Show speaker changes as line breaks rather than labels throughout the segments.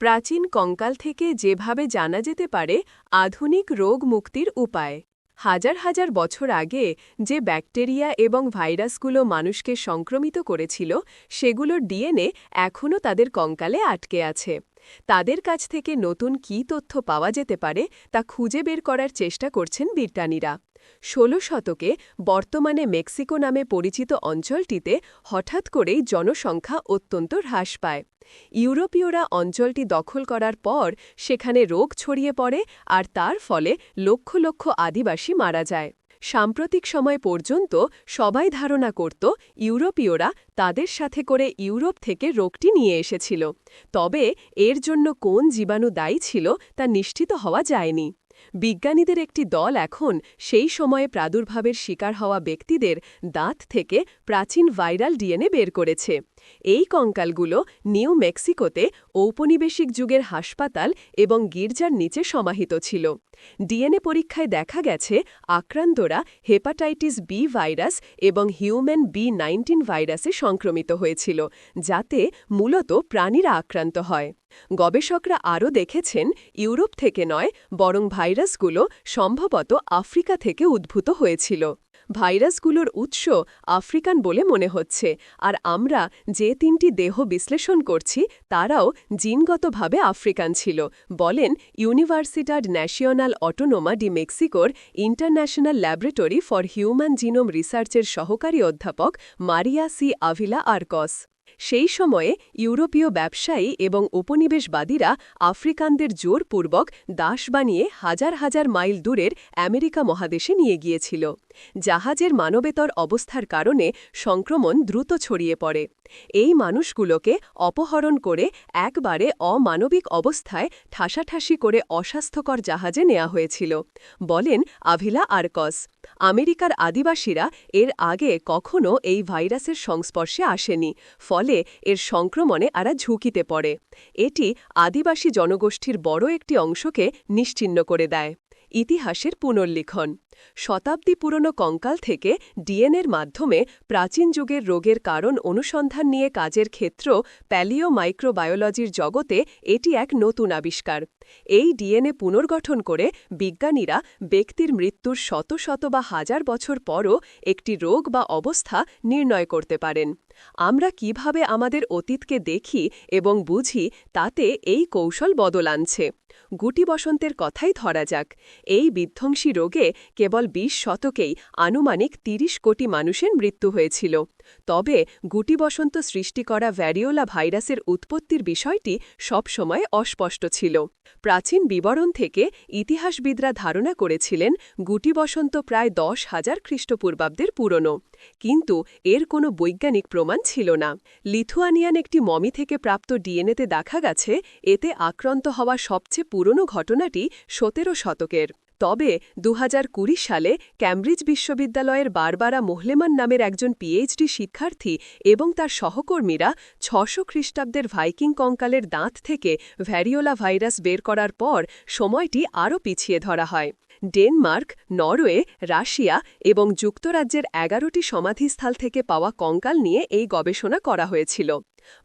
প্রাচীন কঙ্কাল থেকে যেভাবে জানা যেতে পারে, আধুনিক রোগ মুক্তির উপায়। হাজার হাজার বছর আগে যে ব্যাকটেরিয়া এবং ভাইরাসগুলো মানুষকে সংক্রমিত করেছিল সেগুলোর ডিএনএ এখনও তাদের কঙ্কালে আটকে আছে। তাদের কাছ থেকে নতুন কী তথ্য পাওয়া যেতে পারে, তা খুঁজে বের করার চেষ্টা করছেন বিজ্ঞানীরা। ষোলো শতকে বর্তমানে মেক্সিকো নামে পরিচিত অঞ্চলটিতে হঠাৎ করেই জনসংখ্যা অত্যন্ত হ্রাস পায়। ইউরোপীয়রা অঞ্চলটি দখল করার পর সেখানে রোগ ছড়িয়ে পড়ে আর তার ফলে লক্ষ লক্ষ আদিবাসী মারা যায়। সাম্প্রতিক সময় পর্যন্ত সবাই ধারণা করত ইউরোপীয়রা তাদের সাথে করে ইউরোপ থেকে রোগটি নিয়ে এসেছিল। তবে এর জন্য কোন জীবাণু দায়ী ছিল তা নিশ্চিত হওয়া যায়নি। বিজ্ঞানীদের একটি দল এখন সেই সময়ে প্রাদুর্ভাবের শিকার হওয়া ব্যক্তিদের দাঁত থেকে প্রাচীন ভাইরাল ডিএনএ বের করেছে। এই কঙ্কালগুলো নিউ মেক্সিকোতে ঔপনিবেশিক যুগের হাসপাতাল এবং গির্জার নিচে সমাহিত ছিল। ডিএনএ পরীক্ষায় দেখা গেছে, আক্রান্তরা হেপাটাইটিস বি ভাইরাস এবং হিউম্যান বি নাইনটিন ভাইরাসে সংক্রমিত হয়েছিল, যাতে মূলত প্রাণীরা আক্রান্ত হয়। গবেষকরা আরও দেখেছেন, ইউরোপ থেকে নয়, বরং ভাইরাসগুলো সম্ভবত আফ্রিকা থেকে উদ্ভূত হয়েছিল। ভাইরাসগুলোর উৎস আফ্রিকান বলে মনে হচ্ছে। আর আমরা যে তিনটি দেহ বিশ্লেষণ করছি, তারাও জিনগতভাবে আফ্রিকান ছিল, বলেন ইউনিভার্সিটাড ন্যাশিয়নাল অটোনোমা ডি মেক্সিকোর International Laboratory for Human Genome রিসার্চের সহকারী অধ্যাপক মারিয়া সি আভিলা আরকস। সেই সময়ে ইউরোপীয় ব্যবসায়ী এবং উপনিবেশবাদীরা আফ্রিকানদের জোরপূর্বক দাস বানিয়ে হাজার হাজার মাইল দূরের আমেরিকা মহাদেশে নিয়ে গিয়েছিল। জাহাজের মানবেতর অবস্থার কারণে সংক্রমণ দ্রুত ছড়িয়ে পড়ে। এই মানুষগুলোকে অপহরণ করে একবারে অমানবিক অবস্থায় ঠাসাঠাসি করে অস্বাস্থ্যকর জাহাজে নেওয়া হয়েছিল, বলেন আভিলা আরকস। আমেরিকার আদিবাসীরা এর আগে কখনও এই ভাইরাসের সংস্পর্শে আসেনি, ফলে এর সংক্রমণে আরা ঝুঁকিতে পড়ে। এটি আদিবাসী জনগোষ্ঠীর বড় একটি অংশকে নিশ্চিন্ন করে দেয়। ইতিহাসের পুনর্লিখন শতাব্দী পুরনো কঙ্কাল থেকে ডিএনএর মাধ্যমে প্রাচীন যুগের রোগের কারণ অনুসন্ধান নিয়ে কাজের ক্ষেত্র প্যালিও মাইক্রোবায়োলজির জগতে এটি এক নতুন আবিষ্কার। এই ডিএনএ পুনর্গঠন করে বিজ্ঞানীরা ব্যক্তির মৃত্যুর শত শত বা হাজার বছর পরও একটি রোগ বা অবস্থা নির্ণয় করতে পারেন। আমরা কীভাবে আমাদের অতীতকে দেখি এবং বুঝি তাতে এই কৌশল বদল আনছে। গুটি বসন্তের কথাই ধরা যাক। এই বিধ্বংসী রোগে কেবল বিশ শতকেই আনুমানিক ৩০ কোটি মানুষের মৃত্যু হয়েছিল। তবে গুটি বসন্ত সৃষ্টি করা ভ্যারিওলা ভাইরাসের উৎপত্তির বিষয়টি সবসময় অস্পষ্ট ছিল। প্রাচীন বিবরণ থেকে ইতিহাসবিদরা ধারণা করেছিলেন গুটি বসন্ত প্রায় দশ হাজার খ্রিস্টপূর্বাব্দের পুরনো। কিন্তু এর কোনো বৈজ্ঞানিক প্রমাণ ছিল না। লিথুয়ানিয়ান একটি মমি থেকে প্রাপ্ত ডিএনএতে দেখা গেছে, এতে আক্রান্ত হওয়া সবচেয়ে পুরনো ঘটনাটি সতেরো শতকের। তবে দু হাজার কুড়ি সালে ক্যামব্রিজ বিশ্ববিদ্যালয়ের বারবারা মোহলেমান নামের একজন পিএইচডি শিক্ষার্থী এবং তার সহকর্মীরা ছশো খ্রিস্টাব্দের ভাইকিং কঙ্কালের দাঁত থেকে ভ্যারিওলা ভাইরাস বের করার পর সময়টি আরও পিছিয়ে ধরা হয়। ডেনমার্ক, নরওয়ে, রাশিয়া এবং যুক্তরাজ্যের এগারোটি সমাধিস্থল থেকে পাওয়া কঙ্কাল নিয়ে এই গবেষণা করা হয়েছিল।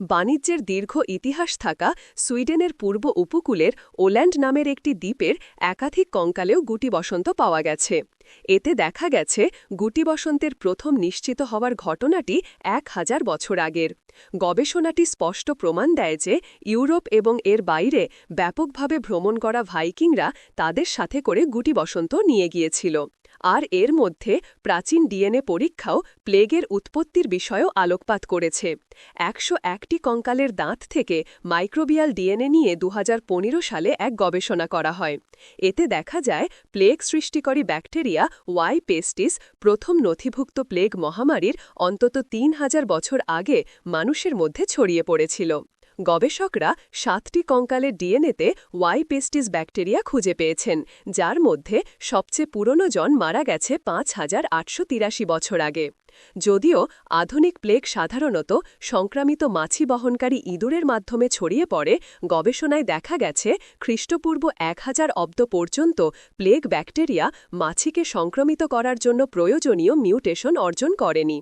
বাণিজ্যের দীর্ঘ ইতিহাস থাকা সুইডেনের পূর্ব উপকূলের ওল্যান্ড নামের একটি দ্বীপের একাধিক কঙ্কালেও গুটি বসন্ত পাওয়া গেছে। এতে দেখা গেছে, গুটি বসন্তের প্রথম নিশ্চিত হওয়ার ঘটনাটি এক হাজার বছর আগের। গবেষণাটি স্পষ্ট প্রমাণ দেয় যে, ইউরোপ এবং এর বাইরে ব্যাপকভাবে ভ্রমণ করা ভাইকিংরা তাদের সাথে করে গুটি বসন্ত নিয়ে গিয়েছিল। আর এর মধ্যে প্রাচীন ডিএনএ পরীক্ষাও প্লেগের উৎপত্তির বিষয়েও আলোকপাত করেছে। একশো একটি কঙ্কালের দাঁত থেকে মাইক্রোবিয়াল ডিএনএ নিয়ে দু হাজার পনেরো সালে এক গবেষণা করা হয়। এতে দেখা যায়, প্লেগ সৃষ্টিকারী ব্যাকটেরিয়া ওয়াই পেস্টিস প্রথম নথিভুক্ত প্লেগ মহামারীর অন্তত তিন হাজার বছর আগে মানুষের মধ্যে ছড়িয়ে পড়েছিল। গবেষকরা সাতটি কঙ্কালের ডিএনএতে ওয়াই পেস্টিস ব্যাকটেরিয়া খুঁজে পেয়েছেন, যার মধ্যে সবচেয়ে পুরনো জন মারা গেছে পাঁচ হাজার আটশো তিরাশি বছর আগে। যদিও আধুনিক প্লেগ সাধারণত সংক্রামিত মাছি বহনকারী ইঁদুরের মাধ্যমে ছড়িয়ে পড়ে, গবেষণায় দেখা গেছে খ্রিস্টপূর্ব এক হাজার অব্দ পর্যন্ত প্লেগ ব্যাকটেরিয়া মাছিকে সংক্রমিত করার জন্য প্রয়োজনীয় মিউটেশন অর্জন করেনি।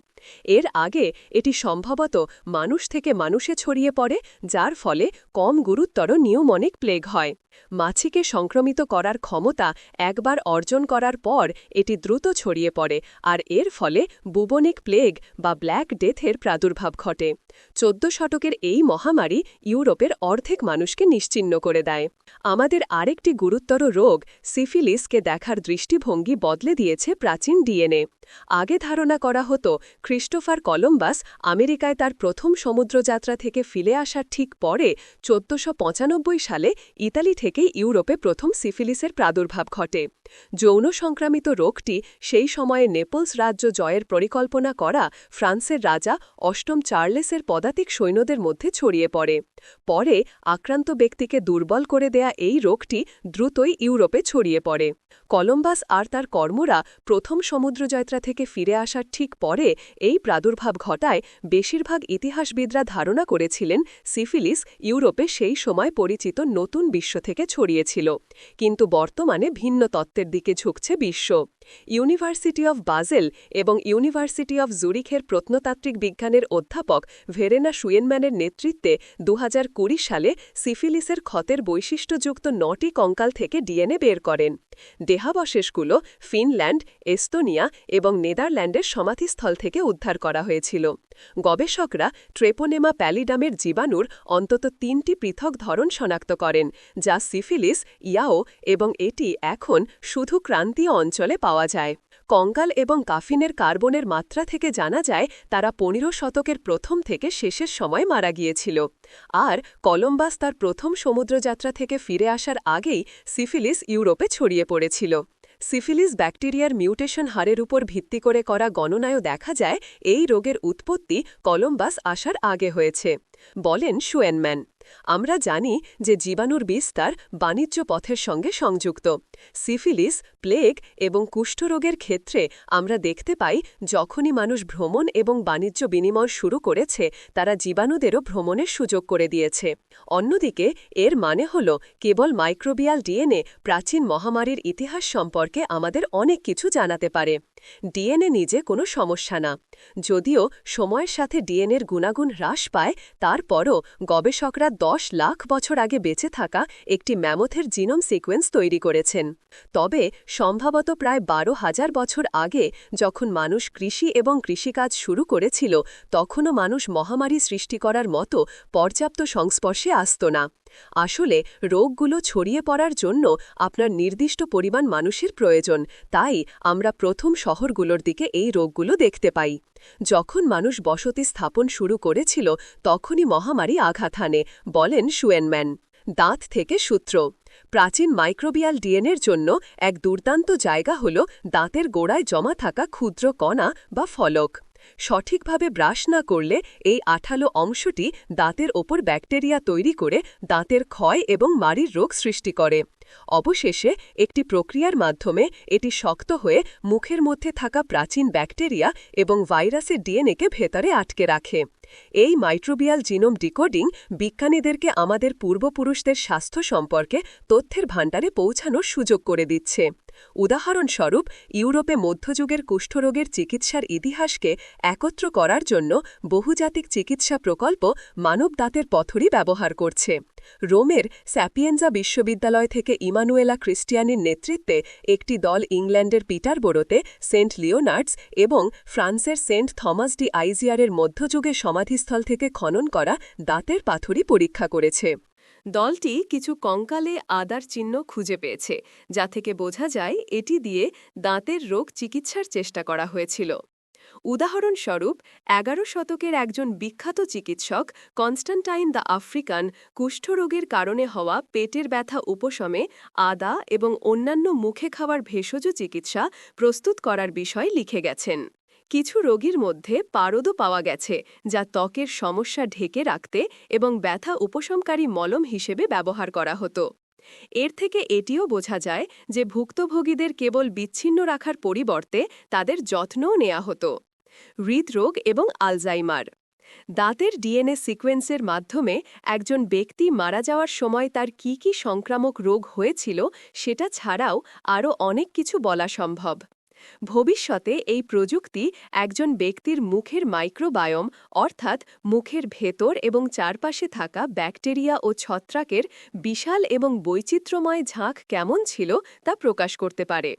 এর আগে এটি সম্ভবত মানুষ থেকে মানুষে ছড়িয়ে পড়ে, যার ফলে কম গুরুত্বর নিউমনিক প্লেগ হয়। মাছিকে সংক্রমিত করার ক্ষমতা একবার অর্জন করার পর এটি দ্রুত ছড়িয়ে পড়ে, আর এর ফলে বুবনিক প্লেগ বা ব্ল্যাক ডেথের প্রাদুর্ভাব ঘটে। চোদ্দ শতকের এই মহামারী ইউরোপের অর্ধেক মানুষকে নিশ্চিহ্ন করে দেয়। আমাদের আরেকটি গুরুতর রোগ, সিফিলিসকে দেখার দৃষ্টিভঙ্গি বদলে দিয়েছে প্রাচীন ডিএনএ। আগে ধারণা করা হতো ক্রিস্টোফার কলম্বাস আমেরিকায় তার প্রথম সমুদ্রযাত্রা থেকে ফিরে আসার ঠিক পরে চোদ্দশো সালে ইতালি থেকে ইউরোপে প্রথম সিফিলিসের প্রাদুর্ভাব ঘটে। যৌন সংক্রামিত রোগটি সেই সময়ে নেপলস রাজ্য জয়ের পরিকল্পনা করা ফ্রান্সের রাজা অষ্টম চার্লেসের পদাতিক সৈন্যদের মধ্যে ছড়িয়ে পড়ে। পরে আক্রান্ত ব্যক্তিকে দুর্বল করে দেয়া এই রোগটি দ্রুতই ইউরোপে ছড়িয়ে পড়ে। কলম্বাস আর তার কর্মরা প্রথম সমুদ্রযাত্রা থেকে ফিরে আসার ঠিক পরে এই প্রাদুর্ভাব ঘটায় বেশিরভাগ ইতিহাসবিদরা ধারণা করেছিলেন সিফিলিস ইউরোপে সেই সময় পরিচিত নতুন বিশ্ব থেকে ছড়িয়েছিল। কিন্তু বর্তমানে ভিন্ন তত্ত্বের দিকে ঝুঁকছে বিশ্ব। ইউনিভার্সিটি অফ বাজেল এবং ইউনিভার্সিটি অফ জুরিখের প্রত্নতাত্ত্বিক বিজ্ঞানের অধ্যাপক ভেরেনা সুয়েনম্যানের নেতৃত্বে দু হাজার কুড়ি সালে সিফিলিসের ক্ষতের বৈশিষ্ট্যযুক্ত নটি কঙ্কাল থেকে ডিএনএ বের করেন। দেহাবশেষগুলো ফিনল্যান্ড, এস্তোনিয়া এবং নেদারল্যান্ডের সমাধিস্থল থেকে উদ্ধার করা হয়েছিল। গবেষকরা ট্রেপোনেমা প্যালিডামের জীবাণুর অন্তত তিনটি পৃথক ধরন শনাক্ত করেন, যা সিফিলিস, ইয়াও এবং এটি এখন শুধু ক্রান্তীয় অঞ্চলে পাওয়া যায়। কঙ্কাল এবং কাফিনের কার্বনের মাত্রা থেকে জানা যায়, তারা পনেরো শতকের প্রথম থেকে শেষের সময় মারা গিয়েছিল। আর কলম্বাস তার প্রথম সমুদ্রযাত্রা থেকে ফিরে আসার আগেই সিফিলিস ইউরোপে ছড়িয়ে পড়েছিল। সিফিলিস ব্যাকটেরিয়ার মিউটেশন হারের উপর ভিত্তি করে করা গণনায়ও দেখা যায়, এই রোগের উৎপত্তি কলম্বাস আসার আগে হয়েছে, বলেন সুয়েনম্যান আমরা জানি যে জীবাণুর বিস্তার বাণিজ্য পথের সঙ্গে সংযুক্ত। সিফিলিস, প্লেগ এবং কুষ্ঠরোগের ক্ষেত্রে আমরা দেখতে পাই যখনই মানুষ ভ্রমণ এবং বাণিজ্য বিনিময় শুরু করেছে, তারা জীবাণুদেরও ভ্রমণের সুযোগ করে দিয়েছে। অন্যদিকে, এর মানে হল কেবল মাইক্রোবিয়াল ডিএনএ প্রাচীন মহামারীর ইতিহাস সম্পর্কে আমাদের অনেক কিছু জানাতে পারে। ডিএনএ নিজে কোনো সমস্যা না। যদিও সময়ের সাথে ডিএনএর গুণাগুণ হ্রাস পায়, তারপরও গবেষকরা দশ লাখ বছর আগে বেঁচে থাকা একটি ম্যামথের জিনোম সিকোয়েন্স তৈরি করেছেন। তবে সম্ভবত প্রায় বারো হাজার বছর আগে যখন মানুষ কৃষি এবং কৃষিকাজ শুরু করেছিল, তখনও মানুষ মহামারী সৃষ্টি করার মতো পর্যাপ্ত সংস্পর্শে আসত না। আসলে রোগগুলো ছড়িয়ে পড়ার জন্য আপনার নির্দিষ্ট পরিমাণ মানুষের প্রয়োজন, তাই আমরা প্রথম শহরগুলোর দিকে এই রোগগুলো দেখতে পাই। যখন মানুষ বসতি স্থাপন শুরু করেছিল, তখনই মহামারী আঘাত হানে, বলেন সুয়েনম্যান। দাঁত থেকে সূত্র। প্রাচীন মাইক্রোবিয়াল ডিএনএর জন্য এক দুর্দান্ত জায়গা হল দাঁতের গোড়ায় জমা থাকা ক্ষুদ্র কণা বা ফলক। সঠিকভাবে ব্রাশ না করলে এই আঠালো অংশটি দাঁতের ওপর ব্যাকটেরিয়া তৈরি করে দাঁতের ক্ষয় এবং মারির রোগ সৃষ্টি করে। অবশেষে একটি প্রক্রিয়ার মাধ্যমে এটি শক্ত হয়ে মুখের মধ্যে থাকা প্রাচীন ব্যাকটেরিয়া এবং ভাইরাসের ডিএনএকে ভেতরে আটকে রাখে। এই মাইট্রোবিয়াল জিনোম ডিকোডিং বিজ্ঞানীদেরকে আমাদের পূর্বপুরুষদের স্বাস্থ্য সম্পর্কে তথ্যের ভাণ্ডারে পৌঁছানোর সুযোগ করে দিচ্ছে। উদাহরণস্বরূপ, ইউরোপে মধ্যযুগের কুষ্ঠরোগের চিকিৎসার ইতিহাসকে একত্র করার জন্য বহুজাতিক চিকিৎসা প্রকল্প মানব দাঁতের পথরই ব্যবহার করছে। রোমের স্যাপিয়েনজা বিশ্ববিদ্যালয় থেকে ইমানুয়েলা ক্রিস্টিয়ানির নেতৃত্বে একটি দল ইংল্যান্ডের পিটারবোরোতে সেন্ট লিওনার্ডস এবং ফ্রান্সের সেন্ট থমাস ডি আইজিয়ারের মধ্যযুগে সমাধিস্থল থেকে খনন করা দাঁতের পাথরই পরীক্ষা করেছে। দলটি কিছু কঙ্কালে আদার চিহ্ন খুঁজে পেয়েছে, যা থেকে বোঝা যায় এটি দিয়ে দাঁতের রোগ চিকিৎসার চেষ্টা করা হয়েছিল। উদাহরণস্বরূপ, এগারো শতকের একজন বিখ্যাত চিকিৎসক কনস্টান্টাইন দ্য আফ্রিকান কুষ্ঠরোগের কারণে হওয়া পেটের ব্যথা উপশমে আদা এবং অন্যান্য মুখে খাওয়ার ভেষজ চিকিৎসা প্রস্তুত করার বিষয় লিখে গেছেন। কিছু রোগীর মধ্যে পারদও পাওয়া গেছে, যা ত্বকের সমস্যা ঢেকে রাখতে এবং ব্যথা উপশমকারী মলম হিসেবে ব্যবহার করা হতো। এর থেকে এটিও বোঝা যায় যে ভুক্তভোগীদের কেবল বিচ্ছিন্ন রাখার পরিবর্তে তাদের যত্নও নেওয়া হতো। হৃদরোগ এবং আলজাইমার। দাঁতের ডিএনএ সিকোয়েন্সের মাধ্যমে একজন ব্যক্তি মারা যাওয়ার সময় তার কি কি সংক্রামক রোগ হয়েছিল, সেটা ছাড়াও আরও অনেক কিছু বলা সম্ভব। ভবিষ্যতে এই প্রযুক্তি একজন ব্যক্তির মুখের মাইক্রোবায়োম, অর্থাৎ মুখের ভেতর এবং চারপাশে থাকা ব্যাকটেরিয়া ও ছত্রাকের বিশাল এবং বৈচিত্র্যময় ঝাঁক কেমন ছিল তা প্রকাশ করতে পারে।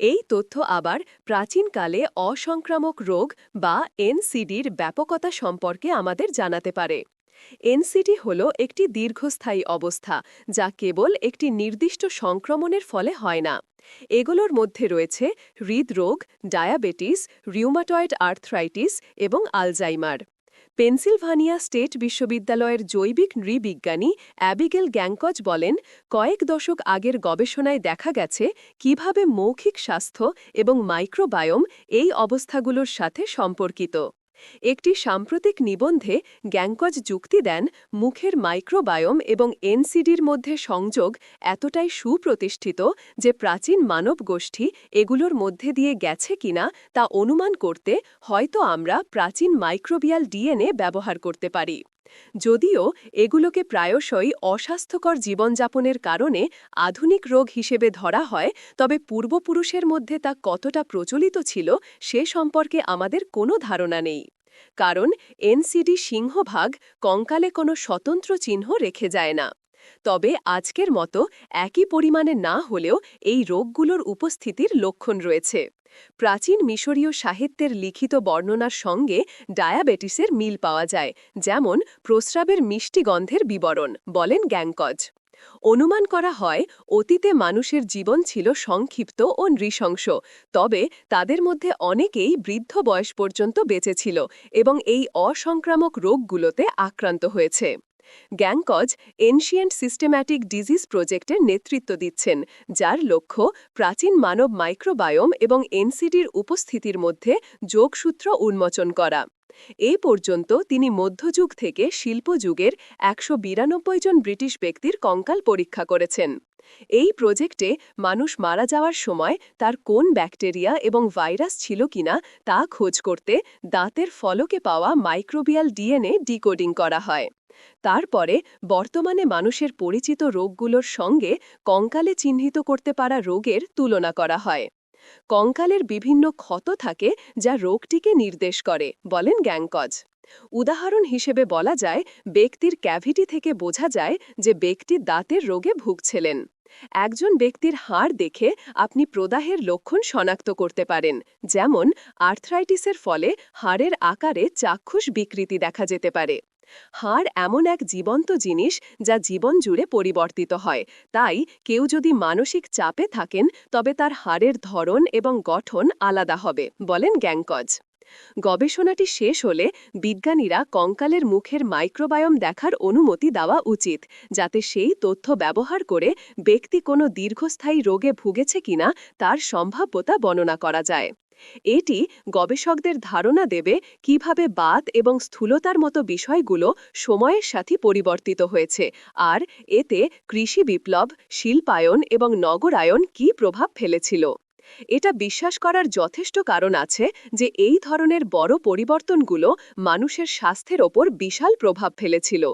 এই তথ্য আবার প্রাচীনকালে অসংক্রামক রোগ বা এনসিডির ব্যাপকতা সম্পর্কে আমাদের জানাতে পারে। এনসিডি হল একটি দীর্ঘস্থায়ী অবস্থা, যা কেবল একটি নির্দিষ্ট সংক্রমণের ফলে হয় না। এগুলোর মধ্যে রয়েছে হৃদরোগ, ডায়াবেটিস, রিউমাটয়েড আর্থ্রাইটিস এবং আলজাইমার। পেনসিলভানিয়া স্টেট বিশ্ববিদ্যালয়ের জৈবিক নৃবিজ্ঞানী অ্যাবিগেল গ্যাংকজ বলেন, কয়েক দশক আগের গবেষণায় দেখা গেছে কীভাবে মৌখিক স্বাস্থ্য এবং মাইক্রোবায়োম এই অবস্থাগুলোর সাথে সম্পর্কিত। একটি সাম্প্রতিক নিবন্ধে গ্যাংকজ যুক্তি দেন, মুখের মাইক্রোবায়োম এবং এনসিডির মধ্যে সংযোগ এতটাই সুপ্রতিষ্ঠিত যে প্রাচীন মানব গোষ্ঠী এগুলোর মধ্যে দিয়ে গেছে কিনা তা অনুমান করতে হয়তো আমরা প্রাচীন মাইক্রোবিয়াল ডিএনএ ব্যবহার করতে পারি। যদিও এগুলোকে প্রায়শই অস্বাস্থ্যকর জীবনযাপনের কারণে আধুনিক রোগ হিসেবে ধরা হয়, তবে পূর্বপুরুষের মধ্যে তা কতটা প্রচলিত ছিল সে সম্পর্কে আমাদের কোনো ধারণা নেই। কারণ এনসিডি সিংহভাগ কঙ্কালে কোনো স্বতন্ত্র চিহ্ন রেখে যায় না। তবে আজকের মতো একই পরিমাণে না হলেও এই রোগগুলোর উপস্থিতির লক্ষণ রয়েছে। প্রাচীন মিশরীয় সাহিত্যের লিখিত বর্ণনার সঙ্গে ডায়াবেটিসের মিল পাওয়া যায়, যেমন প্রস্রাবের মিষ্টি গন্ধের বিবরণ, বলেন গ্যাংকজ। অনুমান করা হয়, অতীতে মানুষের জীবন ছিল সংক্ষিপ্ত ও নৃশংস, তবে তাদের মধ্যে অনেকেই বৃদ্ধ বয়স পর্যন্ত বেঁচেছিল এবং এই অসংক্রামক রোগগুলোতে আক্রান্ত হয়েছে। গ্যাংকজ এনশিয়েন্ট সিস্টেম্যাটিক ডিজিজ প্রজেক্টের নেতৃত্ব দিচ্ছেন, যার লক্ষ্য প্রাচীন মানব মাইক্রোবায়োম এবং এনসিডির উপস্থিতির মধ্যে যোগসূত্র উন্মোচন করা। এ পর্যন্ত তিনি মধ্যযুগ থেকে শিল্পযুগের একশো বিরানব্বই জন ব্রিটিশ ব্যক্তির কঙ্কাল পরীক্ষা করেছেন। এই প্রজেক্টে মানুষ মারা যাওয়ার সময় তার কোন ব্যাকটেরিয়া এবং ভাইরাস ছিল কিনা তা খোঁজ করতে দাঁতের ফলকে পাওয়া মাইক্রোবিয়াল ডিএনএ ডিকোডিং করা হয়। তারপরে বর্তমানে মানুষের পরিচিত রোগগুলোর সঙ্গে কঙ্কালে চিহ্নিত করতে পারা রোগের তুলনা করা হয়। কঙ্কালের বিভিন্ন ক্ষত থাকে যা রোগটিকে নির্দেশ করে, বলেন গ্যাংকজ। উদাহরণ হিসেবে বলা যায়, ব্যক্তির ক্যাভিটি থেকে বোঝা যায় যে ব্যক্তি দাঁতের রোগে ভুগছিলেন। একজন ব্যক্তির হাড় দেখে আপনি প্রদাহের লক্ষণ শনাক্ত করতে পারেন, যেমন আর্থ্রাইটিসের ফলে হাড়ের আকারে চাক্ষুষ বিকৃতি দেখা যেতে পারে। হাড় এমন এক জীবন্ত জিনিস যা জীবন জুড়ে পরিবর্তিত হয়। তাই কেউ যদি মানসিক চাপে থাকেন, তবে তার হাড়ের ধরন এবং গঠন আলাদা হবে, বলেন গ্যাংকজ। গবেষণাটি শেষ হলে বিজ্ঞানীরা কঙ্কালের মুখের মাইক্রোবায়োম দেখার অনুমতি দেওয়া উচিত, যাতে সেই তথ্য ব্যবহার করে ব্যক্তি কোনো দীর্ঘস্থায়ী রোগে ভুগেছে কিনা তার সম্ভাব্যতা বর্ণনা করা যায়। এটি গবেষকদের ধারণা দেবে কীভাবে বাত এবং স্থূলতার মতো বিষয়গুলো সময়ের সাথে পরিবর্তিত হয়েছে, আর এতে কৃষি বিপ্লব, শিল্পায়ন এবং নগরায়ন কি প্রভাব ফেলেছিল। এটা বিশ্বাস করার যথেষ্ট কারণ আছে যে এই ধরনের বড় পরিবর্তনগুলো মানুষের স্বাস্থ্যের ওপর বিশাল প্রভাব ফেলেছিল।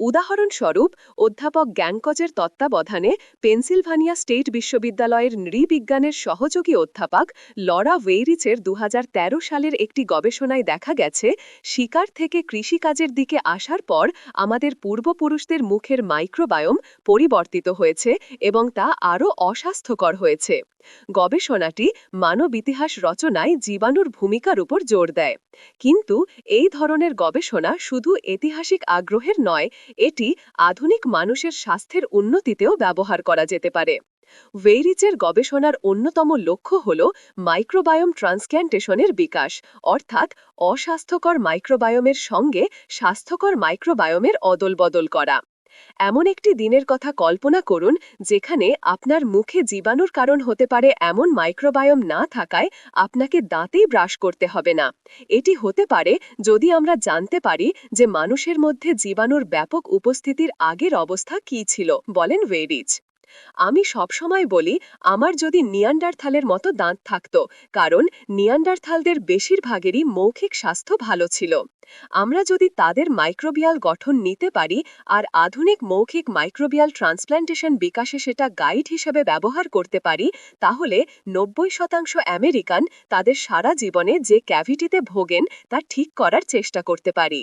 উদাহরণস্বরূপ, অধ্যাপক গ্যাংকজের তত্ত্বাবধানে পেনসিলভানিয়া স্টেট বিশ্ববিদ্যালয়ের নৃবিজ্ঞানের সহযোগী অধ্যাপক লরা ওয়েরিচের দু হাজার তেরো সালের একটি গবেষণায় দেখা গেছে, শিকার থেকে কৃষিকাজের দিকে আসার পর আমাদের পূর্বপুরুষদের মুখের মাইক্রোবায়োম পরিবর্তিত হয়েছে এবং তা আরও অস্বাস্থ্যকর হয়েছে। গবেষণাটি মানব ইতিহাস রচনায় জীবাণুর ভূমিকার উপর জোর দেয়। কিন্তু এই ধরনের গবেষণা শুধু ঐতিহাসিক আগ্রহের নয়, এটি আধুনিক মানুষের স্বাস্থ্যের উন্নতিতেও ব্যবহার করা যেতে পারে। ওয়েরিচের গবেষণার অন্যতম লক্ষ্য হল মাইক্রোবায়োম ট্রান্সক্যান্টেশনের বিকাশ, অর্থাৎ অস্বাস্থ্যকর মাইক্রোবায়োমের সঙ্গে স্বাস্থ্যকর মাইক্রোবায়োমের অদলবদল করা। এমন একটি দিনের কথা কল্পনা করুন, যেখানে আপনার মুখে জীবাণুর কারণ হতে পারে এমন মাইক্রোবায়োম না থাকায় আপনাকে দাঁতেই ব্রাশ করতে হবে না। এটি হতে পারে যদি আমরা জানতে পারি যে মানুষের মধ্যে জীবাণুর ব্যাপক উপস্থিতির আগের অবস্থা কী ছিল। বলেন ওয়েরিচ আমি সবসময় বলি, আমার যদি নিয়ান্ডারথালের মতো দাঁত থাকত, কারণ নিয়ান্ডারথালদের বেশিরভাগেরই মৌখিক স্বাস্থ্য ভালো ছিল। আমরা যদি তাদের মাইক্রোবিয়াল গঠন নিতে পারি, আর আধুনিক মৌখিক মাইক্রোবিয়াল ট্রান্সপ্ল্যান্টেশন বিকাশে সেটা গাইড হিসেবে ব্যবহার করতে পারি, তাহলে নব্বই শতাংশ আমেরিকান তাদের সারা জীবনে যে ক্যাভিটিতে ভোগেন, তা ঠিক করার চেষ্টা করতে পারি।